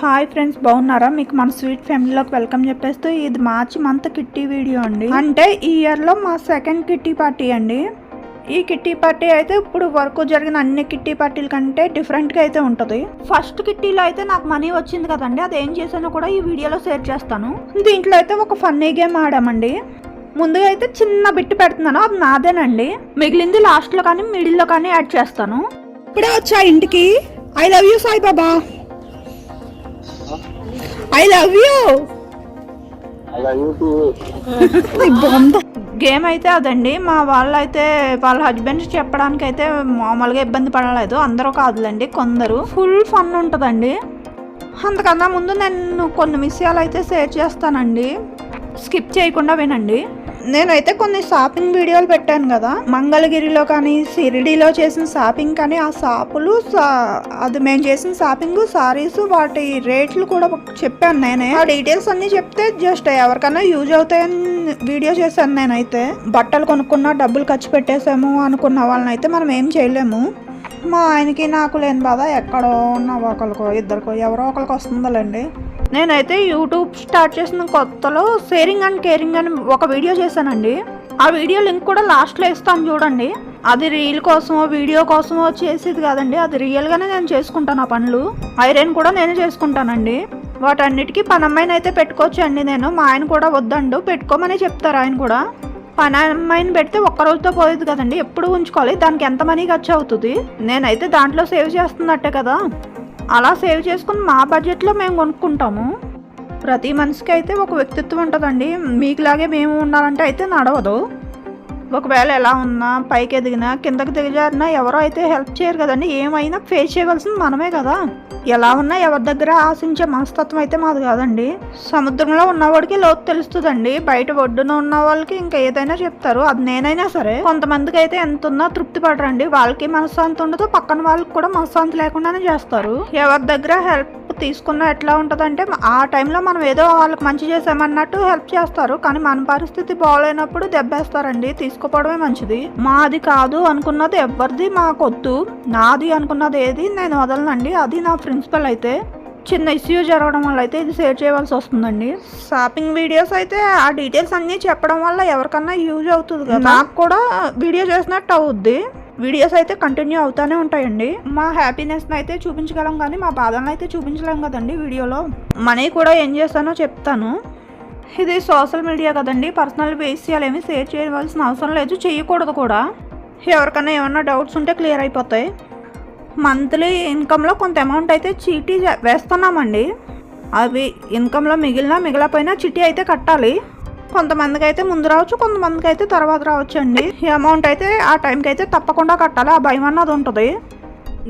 Hi friends బాగున్నారా? మీకు మన స్వీట్ ఫ్యామిలీలోకి వెల్కమ్ చెప్పేస్తూ ఇది మార్చి మంత్ కిట్టి వీడియో అండి. అంటే ఈ ఇయర్లో మా సెకండ్ కిట్టి పార్టీ అండి. ఈ కిట్టి పార్టీ అయితే ఇప్పుడు వరకు జరిగిన అన్ని కిట్టి పార్టీల కంటే డిఫరెంట్గా అయితే ఉంటుంది. ఫస్ట్ కిట్టీలో అయితే నాకు మనీ వచ్చింది కదండి. అది ఏం చేశానో కూడా ఈ వీడియోలో షేర్ చేస్తాను. దీంట్లో అయితే ఒక ఫన్నీ గేమ్ ఆడామండి. ముందుగా అయితే చిన్న బిట్టు పెడుతున్నాను. అది నాదేనండి. మిగిలింది లాస్ట్లో కానీ మిడిల్లో కానీ యాడ్ చేస్తాను. ఇప్పుడే వచ్చా ఇంటికి. I love you Sai Baba I love you game అయితే అదండి. మా వాళ్ళు అయితే వాళ్ళ హస్బెండ్ చెప్పడానికి అయితే మామూలుగా ఇబ్బంది పడలేదు. అందరూ కాదులండి కొందరు. ఫుల్ ఫన్ ఉంటుందండి. అంతకన్నా ముందు నేను కొన్ని విషయాలు అయితే షేర్ చేస్తానండి. స్కిప్ చేయకుండా వినండి. నేనైతే కొన్ని షాపింగ్ వీడియోలు పెట్టాను కదా. మంగళగిరిలో కానీ సిరిడిలో చేసిన షాపింగ్ కానీ ఆ షాపులు సా- అది మేము చేసిన షాపింగ్ సారీస్ వాటి రేట్లు కూడా చెప్పాను నేనే. ఆ డీటెయిల్స్ అన్ని చెప్తే జస్ట్ ఎవరికైనా యూజ్ అవుతాయని వీడియో చేశాను నేనైతే. బట్టలు కొనుక్కున్నా డబ్బులు ఖర్చు పెట్టేసాము అనుకున్న వాళ్ళని అయితే మనం ఏం చేయలేము. మా ఆయనకి నాకు లేని బాధ ఎక్కడో ఉన్న ఒకరికో ఇద్దరికో ఎవరో ఒకరికి వస్తుందలండి. నేనైతే యూట్యూబ్ స్టార్ట్ చేసిన కొత్తలో షేరింగ్ అండ్ కేరింగ్ అని ఒక వీడియో చేశానండి. ఆ వీడియో లింక్ కూడా లాస్ట్లో ఇస్తాను చూడండి. అది రీల్ కోసమో వీడియో కోసమో చేసేది కాదండి. అది రియల్గానే నేను చేసుకుంటాను ఆ పనులు. ఐరన్ కూడా నేనే చేసుకుంటానండి. వాటన్నిటికీ పనమ్మాయిని అయితే పెట్టుకోవచ్చు అండి నేను. మా ఆయన కూడా వద్దండు. పెట్టుకోమని చెప్తారు ఆయన కూడా. పని అమ్మాయిని పెడితే ఒక్క రోజుతో పోయేది కదండి. ఎప్పుడు ఉంచుకోవాలి? దానికి ఎంత మనీ ఖర్చు అవుతుంది? నేనైతే దాంట్లో సేవ్ చేస్తున్నట్టే కదా. అలా సేవ్ చేసుకుని మా బడ్జెట్లో మేము కొనుక్కుంటాము. ప్రతి మనిషికి అయితే ఒక వ్యక్తిత్వం ఉంటుందండి. మీకులాగే మేము ఉండాలంటే అయితే నడవదు. ఒకవేళ ఎలా ఉన్నా పైకి ఎదిగినా కిందకి దిగజారినా ఎవరో అయితే హెల్ప్ చేయరు కదండి. ఏమైనా ఫేస్ చేయవలసింది మనమే కదా. ఎలా ఉన్నా ఎవరి దగ్గర ఆశించే మనస్తత్వం అయితే మాది కాదండి. సముద్రంలో ఉన్నవాడికి లోతు తెలుస్తుందండి. బయట ఒడ్డున ఉన్న వాళ్ళకి ఇంకా ఏదైనా చెప్తారు. అది నేనైనా సరే కొంతమందికి అయితే ఎంత ఉన్నా తృప్తి పడరండి. వాళ్ళకి మనశ్శాంతి ఉండదు. పక్కన వాళ్ళకి కూడా మనశ్శాంతి లేకుండానే చేస్తారు. ఎవరి దగ్గర హెల్ప్ తీసుకున్న ఎట్లా ఉంటుందంటే ఆ టైంలో మనం ఏదో వాళ్ళకి మంచి చేసామన్నట్టు హెల్ప్ చేస్తారు. కానీ మన పరిస్థితి బాగోలేనప్పుడు దెబ్బేస్తారండి. తీసుకోపోవడమే మంచిది. మాది కాదు అనుకున్నది ఎవరిది మాకొద్దు. నాది అనుకున్నది ఏది నేను వదలనండి. అది నా ప్రిన్సిపల్ అయితే. చిన్న ఇష్యూ జరగడం వల్ల అయితే ఇది షేర్ చేయవలసి వస్తుందండి. షాపింగ్ వీడియోస్ అయితే ఆ డీటెయిల్స్ అన్నీ చెప్పడం వల్ల ఎవరికన్నా యూజ్ అవుతుంది కదా. నాకు కూడా వీడియో చేసినట్టు అవుద్ది. వీడియోస్ అయితే కంటిన్యూ అవుతానే ఉంటాయండి. మా హ్యాపీనెస్ని అయితే చూపించగలం కానీ మా బాధలను అయితే చూపించలేం కదండి వీడియోలో. మనీ కూడా ఏం చేస్తానో చెప్తాను. ఇది సోషల్ మీడియా కదండి. పర్సనల్ విషయాలు ఏమి షేర్ చేయవలసిన అవసరం లేదు. చేయకూడదు కూడా. ఎవరికైనా ఏమన్నా డౌట్స్ ఉంటే క్లియర్ అయిపోతాయి. మంత్లీ ఇన్కంలో కొంత అమౌంట్ అయితే చీటీ వేస్తున్నామండి. అవి ఇన్కంలో మిగిలిన మిగిలిపోయినా చిట్టి అయితే కట్టాలి. కొంతమందికి అయితే ముందు రావచ్చు కొంతమందికి అయితే తర్వాత రావచ్చు అండి ఈ అమౌంట్ అయితే ఆ టైంకి అయితే తప్పకుండా కట్టాలి ఆ భయం అన్నది ఉంటుంది.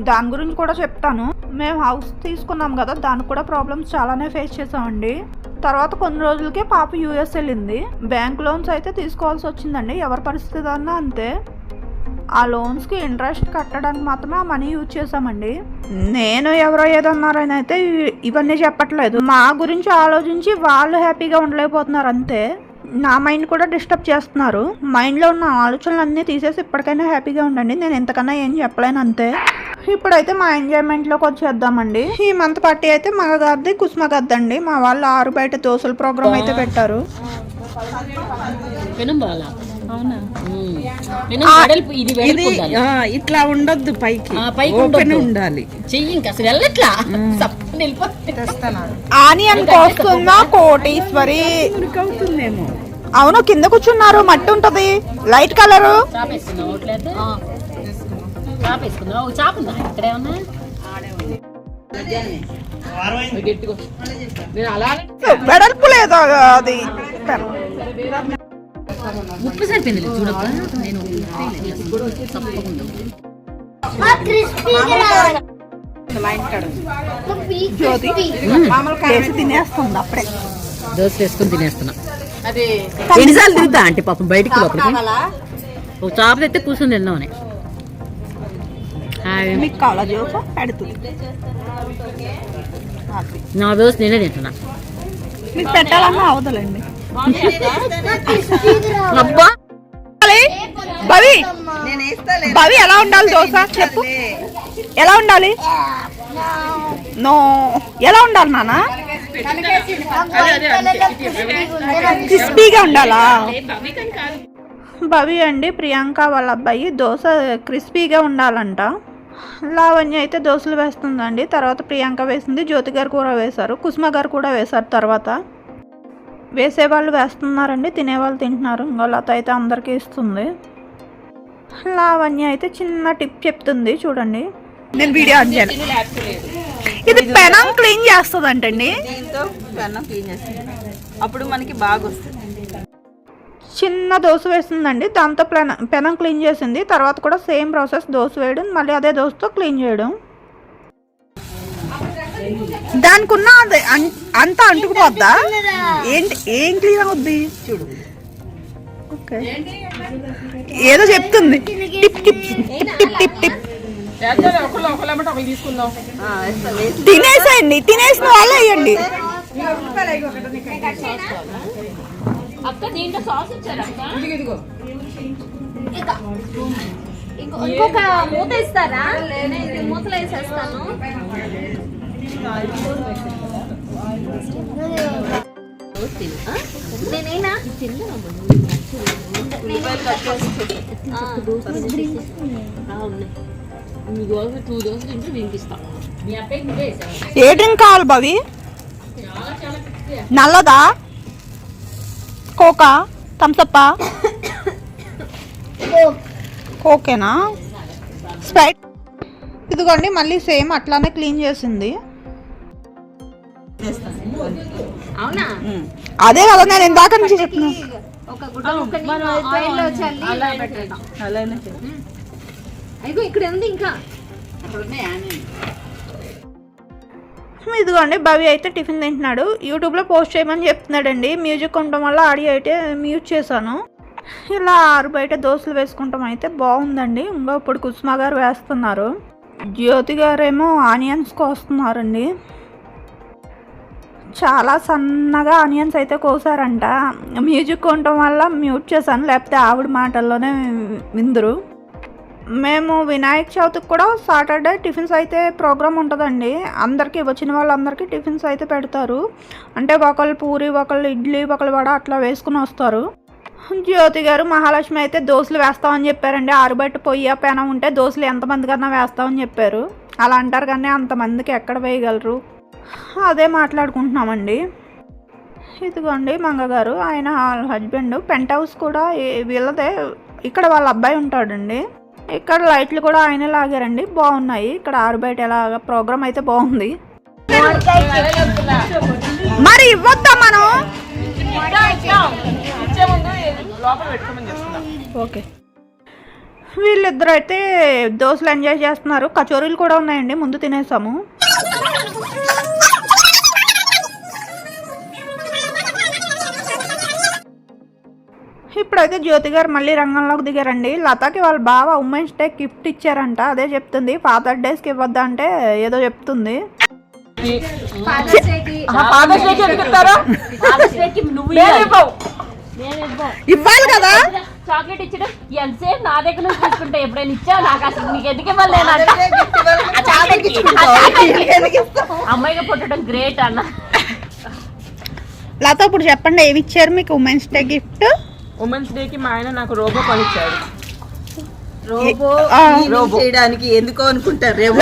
దాని గురించి కూడా చెప్తాను. మేము హౌస్ తీసుకున్నాం కదా దానికి కూడా ప్రాబ్లమ్స్ చాలానే ఫేస్ చేసామండి. తర్వాత కొన్ని రోజులకే పాప యూఎస్ వెళ్ళింది. బ్యాంక్ లోన్స్ అయితే తీసుకోవాల్సి వచ్చిందండి ఎవరి పరిస్థితి అన్నా అంతే. ఆ లోన్స్కి ఇంట్రెస్ట్ కట్టడానికి మాత్రమే ఆ మనీ యూజ్ చేసామండి నేను ఎవరో ఏదన్నారని అయితే ఇవన్నీ చెప్పట్లేదు. మా గురించి ఆలోచించి వాళ్ళు హ్యాపీగా ఉండలేకపోతున్నారు అంతే. నా మైండ్ కూడా డిస్టర్బ్ చేస్తున్నారు. మైండ్లో ఉన్న ఆలోచనలు అన్నీ తీసేసి ఇప్పటికైనా హ్యాపీగా ఉండండి. నేను ఎంతకన్నా ఏం చెప్పలేను అంతే. ఇప్పుడైతే మా ఎంజాయ్మెంట్లోకి వచ్చేద్దామండి ఈ మంత్ పార్టీ అయితే మగగారిది కుసుమ గద్దండి మా వాళ్ళు ఆరు బయట దోశల ప్రోగ్రామ్ అయితే పెట్టారు. ఇది ఇట్లా ఉండొద్దు పైకి. ఆ, పైకి. ఉండాలి. చెయ్యి ఇంకా అసలు వెళ్ళట్లా. ఆనియన్ కోస్తున్నా కోటీశ్వరి. అవును కింద కూర్చున్నారు మట్టి ఉంటది లైట్ కలరు. వెడల్పు లేదు అది. ఉప్పు సరిపోయింది నేను తప్పకుండా. జ్యోతి చేసి తినేస్తుంది అప్పుడే. దోశ వేసుకొని తినేస్తున్నా. అది ఎన్నిసార్లు తిరుగుతా అంటే పాపం బయటికి లోపలికి? ఒక చాప తెస్తే కూర్చొని తిందామని హాయ్. మీకు కావాలా జ్యోతి పెడుతుంది నా దోశ నేనే తింటున్నా. మీకు పెట్టాలన్నా అవదలండి. అబ్బా! భవి భవి ఎలా ఉండాలి దోశ? చెప్పు. ఎలా ఉండాలి? నో. ఎలా ఉండాలి నాన్న క్రిస్పీగా ఉండాలా? భవి అండి ప్రియాంక వాళ్ళ అబ్బాయి. దోశ క్రిస్పీగా ఉండాలంట. లావణ్య అయితే దోశలు వేస్తుందండి. తర్వాత ప్రియాంక వేసింది జ్యోతి గారు కూడా వేశారు కుసుమ గారు కూడా వేశారు తర్వాత. వేసేవాళ్ళు వేస్తున్నారండి తినేవాళ్ళు తింటున్నారు. ఇంకో లత అయితే అందరికీ ఇస్తుంది. లావణ్య అయితే చిన్న టిప్ చెప్తుంది చూడండి. నేను వీడియో ఆన్ చేయను ఇది పెనం క్లీన్ చేస్తుందంటండి. దీంతో? పెన్నం క్లీన్ చేస్తాం అప్పుడు మనకి బాగా వస్తుంది చిన్న దోశ వేసిందండి దాంతో పెన పెనం క్లీన్ చేసింది. తర్వాత కూడా సేమ్ ప్రాసెస్ దోశ వేయడం మళ్ళీ అదే దోశతో క్లీన్ చేయడం. దానికి ఉన్న అది అంతా అంటుకుపోద్దా? ఏంటి ఏం క్లీన్ అవుద్ది? చూడు. ఓకే. ఏదో చెప్తుంది. Tip tip tip tip tip tip. తినేసేయండి తినేసిన వాళ్ళే వేయండి ఇంకో- ఇంకొక మూత ఇస్తారా? నేను ఇది మూతలో వేసేస్తాను. నేనేనా? టూ దోశలు తింటే వినిపిస్తా మీ అబ్బాయికి నువ్వే వేసావా? ఏ డ్రింక్ కావాలి భవి? నల్లదా? కోకా? థమ్సప్పా? కోకేనా? స్ప్రైట్. ఇదిగోండి మళ్ళీ సేమ్ అట్లానే క్లీన్ చేసింది. అవునా? అదే కదా నేను ఇందాక నుంచి చెప్తున్నా ఒక గుడ్డ ముక్కని ఆయిల్లో చల్లి ఇలా పెట్టేద్దాం. అలానే చేస్తాం. అయ్యో ఇక్కడ ఉంది ఇంకా. ఇదిగోండి భవి అయితే టిఫిన్ తింటున్నాడు. యూట్యూబ్లో పోస్ట్ చేయమని చెప్తున్నాడండి. మ్యూజిక్ ఉండటం వల్ల ఆడియో అయితే మ్యూట్ చేశాను. ఇలా ఆరు బయట దోశలు వేసుకుంటాం అయితే బాగుందండి. ఇంకా ఇప్పుడు కుసుమ గారు వేస్తున్నారు. జ్యోతి గారేమో ఆనియన్స్ కోస్తున్నారండి. చాలా సన్నగా ఆనియన్స్ అయితే కోసారంట. మ్యూజిక్ ఉండటం వల్ల మ్యూట్ చేశాను. లేకపోతే ఆవిడ మాటల్లోనే విందురు. మేము వినాయక చవితికి కూడా సాటర్డే టిఫిన్స్ అయితే ప్రోగ్రామ్ ఉంటుందండి. అందరికీ వచ్చిన వాళ్ళందరికీ టిఫిన్స్ అయితే పెడతారు. అంటే ఒకళ్ళు పూరి ఒకళ్ళు ఇడ్లీ ఒకళ్ళు వడ అట్లా వేసుకుని వస్తారు. జ్యోతి గారు మహాలక్ష్మి అయితే దోశలు వేస్తామని చెప్పారండి. ఆరుబయట పొయ్యి పెనం ఉంటే దోశలు ఎంతమంది కన్నా వేస్తామని చెప్పారు. అలా అంటారు కానీ అంతమందికి ఎక్కడ వేయగలరు? అదే మాట్లాడుకుంటున్నామండి. ఇదిగోండి మంగగారు ఆయన హస్బెండ్ పెంట్ హౌస్ కూడా వీళ్ళదే. ఇక్కడ వాళ్ళ అబ్బాయి ఉంటాడండి. ఇక్కడ లైట్లు కూడా ఆయనే లాగారండి. బాగున్నాయి. ఇక్కడ ఆరు బయట ఎలాగ ప్రోగ్రామ్ అయితే బాగుంది. మరి ఇవ్వద్దా మనం? ఓకే. వీళ్ళిద్దరు అయితే దోశలు ఎంజాయ్ చేస్తున్నారు. కచోరీలు కూడా ఉన్నాయండి. ముందు తినేసాము. ఇప్పుడైతే జ్యోతి గారు మళ్ళీ రంగంలోకి దిగారండి. లతాకి వాళ్ళ బావ ఉమెన్స్ డే గిఫ్ట్ ఇచ్చారంట. అదే చెప్తుంది. ఫాదర్ డేస్కి ఇవ్వద్దా అంటే ఏదో చెప్తుంది. ఇవ్వాలి. కదా? చాక్లెట్ ఇచ్చడం ఎంతసేపు నా దగ్గర నుంచి తీసుకుంటే ఎప్పుడైనా ఇచ్చావు? నాకు అసలు నీకు ఎందుకు ఇవ్వాలి నేనంట. ఆ చాక్లెట్కి. ఆ చాక్లెట్కి. అమ్మాయిగా పుట్టడం గ్రేట్ అన్న. లత ఇప్పుడు చెప్పండి ఏమి ఇచ్చారు మీకు women's day gift? Women's day కి మా ఆయన నాకు రోబో కొనిచ్చాడు. రోబో ఆ. cleaning చేయడానికి ఎందుకో అనుకుంటారు. రేపు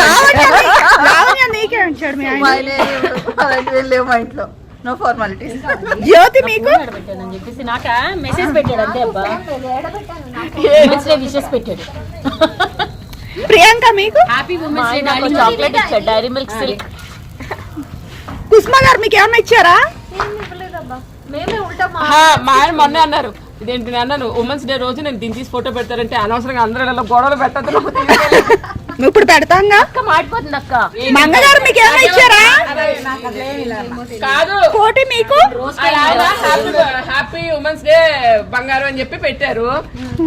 లావణ్య నీకే ఇచ్చాడు మీ ఆయన. అలాంటివి లేవు మా ఇంట్లో. నో ఫార్మాలిటీస్ జ్యోతి మీకు? పెట్టానని చెప్పేసి నాక? మెసేజ్ పెట్టాడు అంతే అబ్బా. ఉమెన్స్ డే విషెస్ పెట్టాడు. ప్రియాంక మీకు? హ్యాపీ ఉమెన్స్ డే నాకు చాక్లెట్ ఇచ్చాడు Dairy Milk Silk Kusma garu మీకు ఏమన్నా ఇచ్చారా? మేమే ఉంటాం ఆహా, మా ఆయన మొన్న అన్నారు. ఇదేంటి నేను అన్నాను ఉమెన్స్ డే రోజు నేను దీన్ని తీసి ఫోటో పెడతారంటే అనవసరంగా అందరూ గొడవలు పెట్టద్దు. ఇప్పుడు పెడతాంగా? అక్క మాడిపోతుంది అక్క. మంగగారు మీకు ఏమైనా ఇచ్చారా? కాదు. కోటి మీకు? హ్యాపీ ఉమెన్స్ డే బంగారం అని చెప్పి పెట్టారు.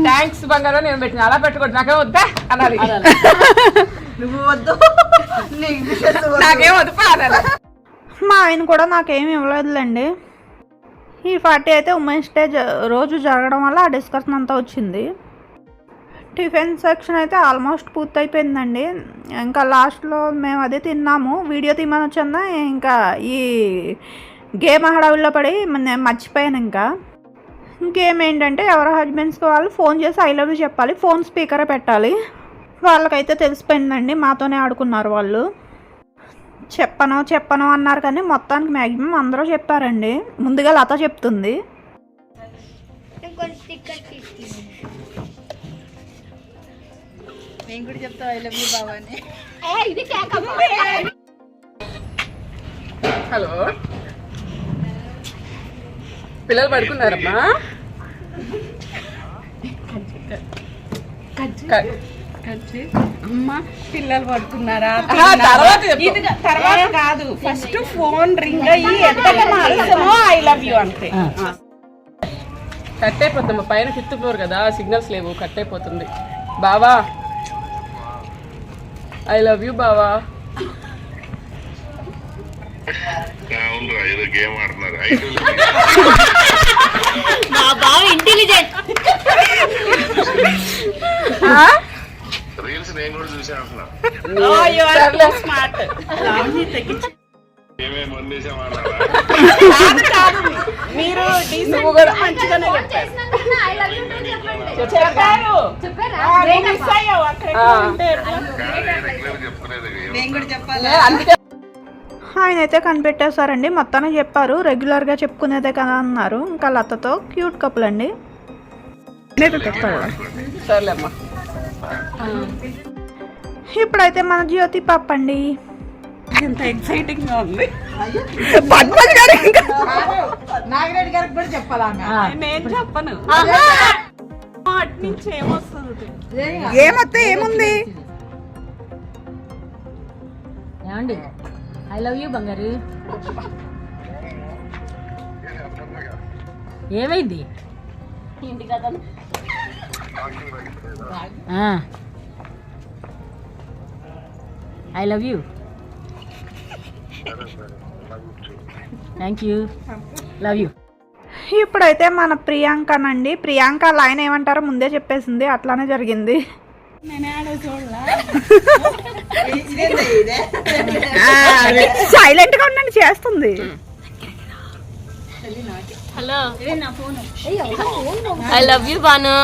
థ్యాంక్స్ బంగారం అని నేను పెట్టిన. అలా పెట్టకూడదు నాకేం వద్దా అనాలి. నువ్వు వద్దు. నీకు వద్దు. నాకేం మా ఆయన కూడా నాకేమి ఇవ్వలేదులేండి. ఈ పార్టీ అయితే ఉమెన్స్ డే రోజు జరగడం వల్ల ఆ డిస్కషన్ అంతా వచ్చింది. టిఫిన్ సెక్షన్ అయితే ఆల్మోస్ట్ పూర్తయిపోయిందండి. ఇంకా లాస్ట్లో మేము అదే తిన్నాము. వీడియో తీయమని వచ్చిందా ఇంకా ఈ గేమ్ హడావిల్లో పడి నేను మర్చిపోయాను ఇంకా. గేమ్ ఏంటంటే ఎవరి హస్బెండ్స్కి వాళ్ళు ఫోన్ చేసి ఐ లవ్ యూ చెప్పాలి ఫోన్ స్పీకరే పెట్టాలి. వాళ్ళకైతే తెలిసిపోయిందండి మాతోనే ఆడుకున్నారు వాళ్ళు. చెప్పను చెప్పను అన్నారు కానీ మొత్తానికి మ్యాక్సిమం అందరూ చెప్పారండి. ముందుగా లత చెప్తుంది. హలో. పిల్లలు పడుకున్నారమ్మా? క- అమ్మ పిల్లలు పడుకున్నారా? ఆహా, తర్వాత. ఇది కాదు ఫస్ట్ ఫోన్ రింగ్ అయ్యి ఎంత మాత్రమో ఐ లవ్ యూ అంతే. కట్ అయిపోతుంది పైన ఫిఫ్త్ ఫ్లోర్ కదా సిగ్నల్స్ లేవు కట్ అయిపోతుంది. బావా. ఐ లవ్ యూ బావ. ఇంటెలిజెంట్ రీల్స్ నేను కూడా చూసా అంటున్నా సర్లే. స్మార్ట్ ఏమేమి వందేసామన్నారా కాదు కాదు. మీరు డీసెంట్ మంచిగానే చెప్పారు. చెప్పారు. మిస్ అయ్యావు అక్కడ ఆయన అయితే కనిపెట్టేశారండి. మొత్తానికి చెప్పారు. రెగ్యులర్గా చెప్పుకునేదే కదా అన్నారు. ఇంకా లతతో క్యూట్ కపుల్ అండి. సర్లే అమ్మా. ఇప్పుడైతే మన జ్యోతి పాప అండి. ఎంత ఎక్సైటింగ్గా ఉంది. నేను చెప్పను. నుంచి ఏమొస్తుంది? ఏమత్తే ఏముంది? ఏమండి? ఐ లవ్ యూ బంగారు. ఏమైంది? ఇంటి కదా I love you thank you love you ఇప్పుడైతే మన ప్రియాంకనండి. ప్రియాంక లైన్ ఏమంటారో ముందే చెప్పేసింది. అట్లానే జరిగింది. సైలెంట్గా ఉండండి చేస్తుంది. Hello I love you Banu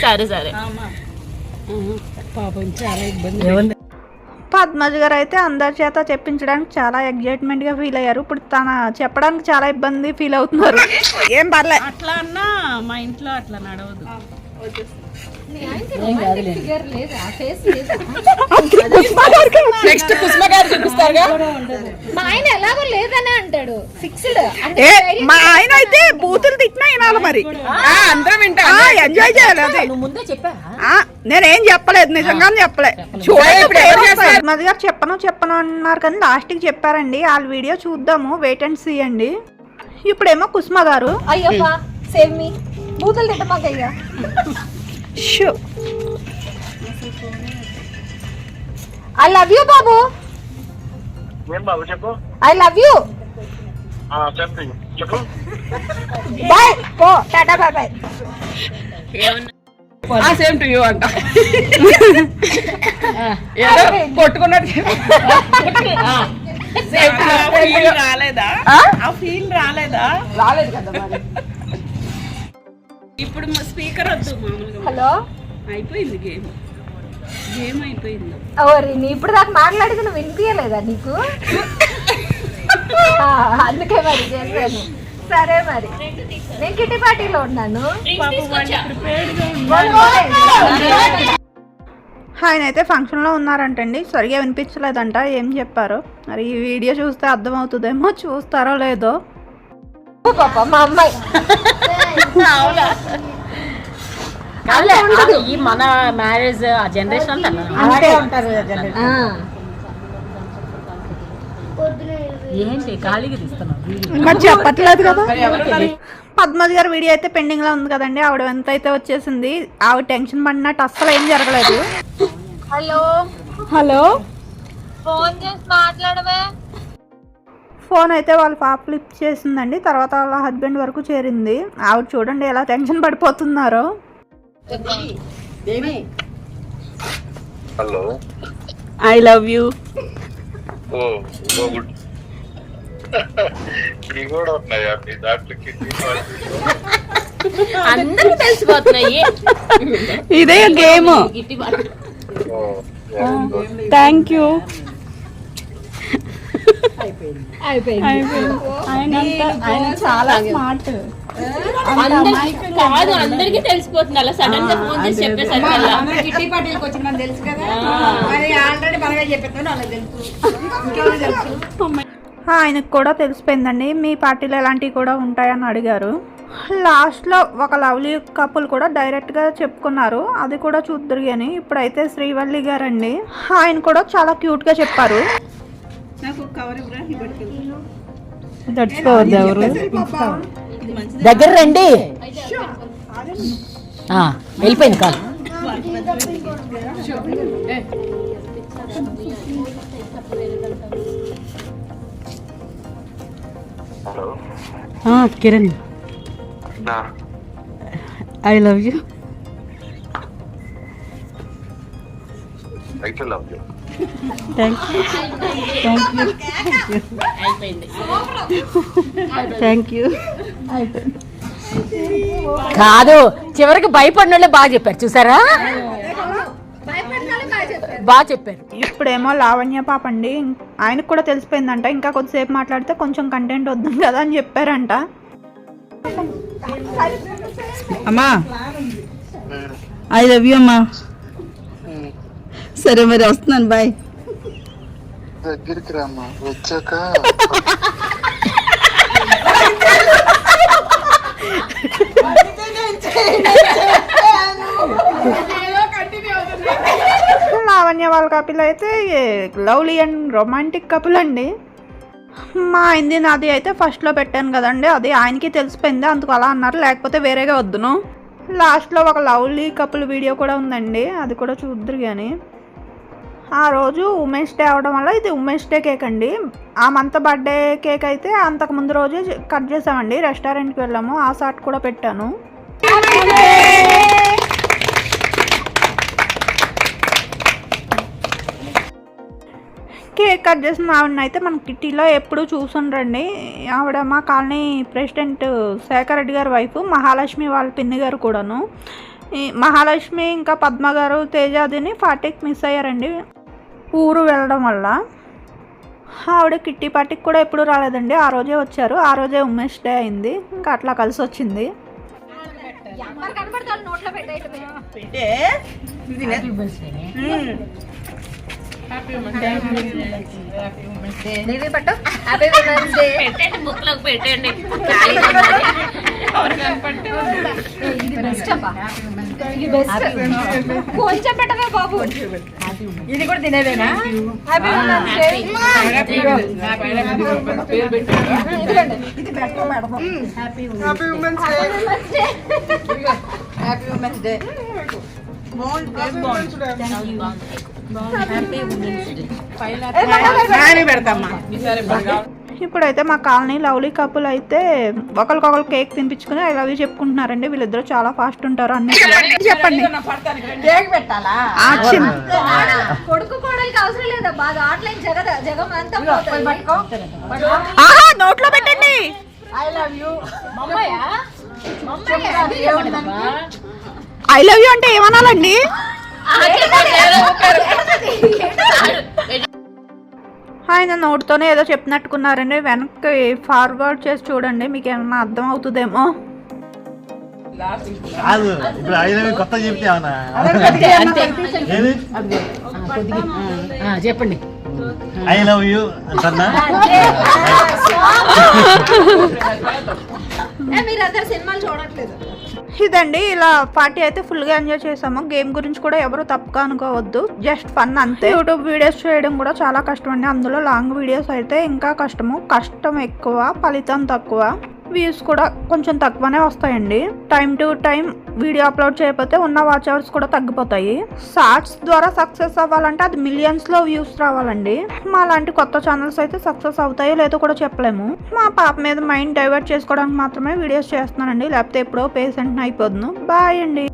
సరే సరే పాపం చాలా ఇబ్బంది పద్మజ్ గారు అయితే అందరి చేత చెప్పించడానికి చాలా ఎగ్జైట్మెంట్గా ఫీల్ అయ్యారు ఇప్పుడు తన చెప్పడానికి చాలా ఇబ్బంది ఫీల్ అవుతున్నారు ఏం పర్లే అట్లా అన్నా మా ఇంట్లో అట్లా నడవదు నెక్స్ట్ కుస్మ గారు మా ఆయన ఎలాగో లేదనే ఫిక్స్డ్ ఏ మా ఆయన అయితే బూతులు తిట్టినా వినాలి మరి. ఆ, అందరం వింటా ఎంజాయ్ చేయాలి అది. ముందే చెప్పావా ఆ, నేనేం చెప్పలేదు నిజంగానే చెప్పలే. సరే, ఇప్పుడు ఎవరు చేస్తారు? పద్మజ్ గారు చెప్పను చెప్పను అన్నారు కానీ లాస్ట్కి చెప్పారండి. వాళ్ళ వీడియో చూద్దాము వెయిట్ అండ్ సీ అండి. ఇప్పుడేమో కుస్మ గారు. అయ్యో సేవ్ మీ బూతులు తిట్టమాకయ్యా. షూ. ఐ లవ్ యూ బాబు. ఏం బాబు చెప్పు. ఐ లవ్ యూ చెప్పు. బాయ్ పో tata bye bye. Same to you అంట. ఏదో కొట్టుకున్నట్టు రాలేదా? ఆ? ఫీల్ రాలేదా? రాలేదు కదా మరి. ఇప్పుడు మా స్పీకర్ వద్దు మామూలుగా. హలో? అయిపోయింది గేమ్. గేమ్ అయిపోయింది. ఓరి నీ ఇప్పుడు దాకా మాట్లాడేది నువ్వు వినిపించలేదా నీకు? ఆ, అందుకే మరి చేశాను. సరే మరి. నేను కిట్టి పార్టీలో ఉన్నాను. పాపం వాళ్ళు ప్రిపేర్డ్గా ఆయన అయితే ఫంక్షన్లో ఉన్నారంటండి. సరిగా వినిపించలేదంట. ఏం చెప్పారు? మరి ఈ వీడియో చూస్తే అర్థమవుతుందేమో చూస్తారో లేదో. మా అమ్మాయి. ఈ మన మ్యారేజ్ ఆ జనరేషన్ అంతా. ఏంటి? ఖాళీగా తీస్తున్నావు వీడియో. మరి చెప్పట్లేదు కదా? గారి వీడియో అయితే పెండింగ్లో ఉంది కదండి. ఆవిడ ఎంత అయితే వచ్చేసింది ఆవిడ టెన్షన్ పడినట్టు అస్సలు ఏం జరగలేదు. హలో. హలో. ఫోన్ చేసి మాట్లాడవే. ఫోన్ అయితే వాళ్ళ పాప లిఫ్ట్ చేసిందండి. తర్వాత వాళ్ళ హస్బెండ్ వరకు చేరింది. ఆవిడ చూడండి ఎలా tension పడిపోతున్నారో. Hello. I love you oh good. ఇవి కూడా ఉన్నాయా మీ దాంట్లోకి అందరికి తెలిసిపోతున్నాయి. ఇదే గేమ్. Thank you. చాలా స్మార్ట్ అందరికి కాదు అందరికి తెలిసిపోతుంది అలా సడన్గా ఫోన్ చేసి చెప్పేసరికి అలా కిట్టి వచ్చిందని తెలుసు కదా? ఆల్రెడీ మనమే చెప్పేస్తాను వాళ్ళకి తెలుసు. ఆయనకు కూడా తెలిసిపోయిందండి. మీ పార్టీలో ఎలాంటివి కూడా ఉంటాయని అడిగారు. లాస్ట్లో ఒక లవ్లీ కపుల్ కూడా డైరెక్ట్గా చెప్పుకున్నారు. అది కూడా చూద్దరు కానీ ఇప్పుడైతే శ్రీవల్లి గారండి. ఆయన కూడా చాలా క్యూట్గా చెప్పారు. నాకు కవర్ తడుచుకోవద్దు ఎవరు? దగ్గర రండి. ఆ, వెళ్ళిపోయింది కాదు హలో ఆ, కిరణ్ నా ఐ లవ్ యూ అయితే లవ్ యూ థ్యాంక్ యూ అయిపోయింది థ్యాంక్ యూ కాదు చివరికి భయపడిన వాళ్ళే బాగా చెప్పారు. చూసారా? బాగా చెప్పారు. ఇప్పుడేమో లావణ్య పాప అండి ఆయనకు కూడా తెలిసిపోయిందంట ఇంకా కొద్దిసేపు మాట్లాడితే కొంచెం కంటెంట్ వద్దు కదా అని చెప్పారంట. అమ్మా. ఐ లవ్ యూ అమ్మా. సరే మరి వస్తున్నాను బాయ్. దగ్గరికి రామ్మా. వచ్చాక లావణ్య వాళ్ళ కపుల్ అయితే లవ్లీ అండ్ రొమాంటిక్ కపుల్ అండి. మా అయింది నాది అయితే ఫస్ట్లో పెట్టాను కదండి అది ఆయనకి తెలిసిపోయింది అందుకు అలా అన్నారు లేకపోతే వేరేగా వద్దును. లాస్ట్లో ఒక లవ్లీ కపుల్ వీడియో కూడా ఉందండి అది కూడా చూద్దరు కానీ ఆ రోజు ఉమెన్స్ డే అవడం వల్ల ఇది ఉమెన్స్ డే కేక్ అండి. ఆ మంత్ బర్త్డే కేక్ అయితే అంతకు ముందు రోజే కట్ చేసామండి రెస్టారెంట్కి వెళ్ళాము ఆ షాట్ కూడా పెట్టాను. కేక్ కట్ చేసిన ఆవిడని అయితే మన కిట్టీలో ఎప్పుడు చూసుండ్రండి ఆవిడ మా కాలనీ ప్రెసిడెంట్ శేఖర్ రెడ్డి గారి వైఫ్ మహాలక్ష్మి వాళ్ళ పిన్ని గారు కూడాను. మహాలక్ష్మి ఇంకా పద్మ గారు తేజాదిని ఫార్టీకి మిస్ అయ్యారండి ఊరు వెళ్ళడం వల్ల. ఆవిడ కిట్టి పార్టీకి కూడా ఎప్పుడు రాలేదండి. ఆ రోజే వచ్చారు. ఆ రోజే ఉమెన్స్ డే అయింది. ఇంకా అట్లా కలిసి వచ్చింది. నోట్లో పెట్టేయటమే పెట్టే హ్యాపీ ఉమెన్స్ డే పెట్టండి బుక్లోకి పెట్టండి ఇది బెస్ట్ అబ్బా ఇది బెస్ట్ కొంచెం పెట్టవే బాబు ఇది కూడా తినేదేనా హ్యాపీ ఉమెన్స్ డే ఇది better madam happy women's day happy women's day Nani పెడతామ్మా ఇప్పుడైతే మా కాలనీ లవ్లీ కపుల్ అయితే ఒకరికొకరు కేక్ తినిపించుకుని ఐ లవ్ యూ చెప్పుకుంటున్నారండి. వీళ్ళిద్దరు చాలా ఫాస్ట్ ఉంటారు. అన్ని చెప్పండి. ఆ, చిన్న- కొడుకు కోడలికి అవసరం లేదా? బాగా ఆటలేం జగద జగం అంతా పోతుంది. ఆహా, నోట్లో పెట్టండి. మమ్మయ్యా? మమ్మయ్యా? ఐ లవ్ యూ అంటే ఏమనాలండి? ఆయన నోటితోనే ఏదో చెప్పినట్టుకున్నారండి. వెనక్కి ఫార్వర్డ్ చేసి చూడండి మీకు ఏమన్నా అర్థం అవుతుందేమో కాదు ఇప్పుడు ఐదు కొత్త చెప్తే అవునా ఏది? ఆ, చెప్పండి. ఐ లవ్ యూ అంటన్నా. సినిమాలు చూడట్లేదు. ఇదండి ఇలా పార్టీ అయితే ఫుల్గా ఎంజాయ్ చేసాము. గేమ్ గురించి కూడా ఎవరు తప్పుగా అనుకోవద్దు. జస్ట్ ఫన్ అంతే. యూట్యూబ్ వీడియోస్ చేయడం కూడా చాలా కష్టం అండి. అందులో లాంగ్ వీడియోస్ అయితే ఇంకా కష్టము. కష్టం ఎక్కువ ఫలితం తక్కువ. వ్యూస్ కూడా కొంచెం తక్కువనే వస్తాయండి. Time to time video upload చేయకపోతే ఉన్న వాచ్ అవర్స్ కూడా తగ్గిపోతాయి. షార్ట్స్ ద్వారా సక్సెస్ అవ్వాలంటే అది మిలియన్స్లో వ్యూస్ రావాలండి. మా లాంటి కొత్త ఛానల్స్ అయితే సక్సెస్ అవుతాయో లేదో కూడా చెప్పలేము. మా పాప మీద మైండ్ డైవర్ట్ చేసుకోవడానికి మాత్రమే వీడియోస్ చేస్తున్నానండి. లేకపోతే ఎప్పుడో పేషెంట్ అయిపోదును. బాయ్ అండి.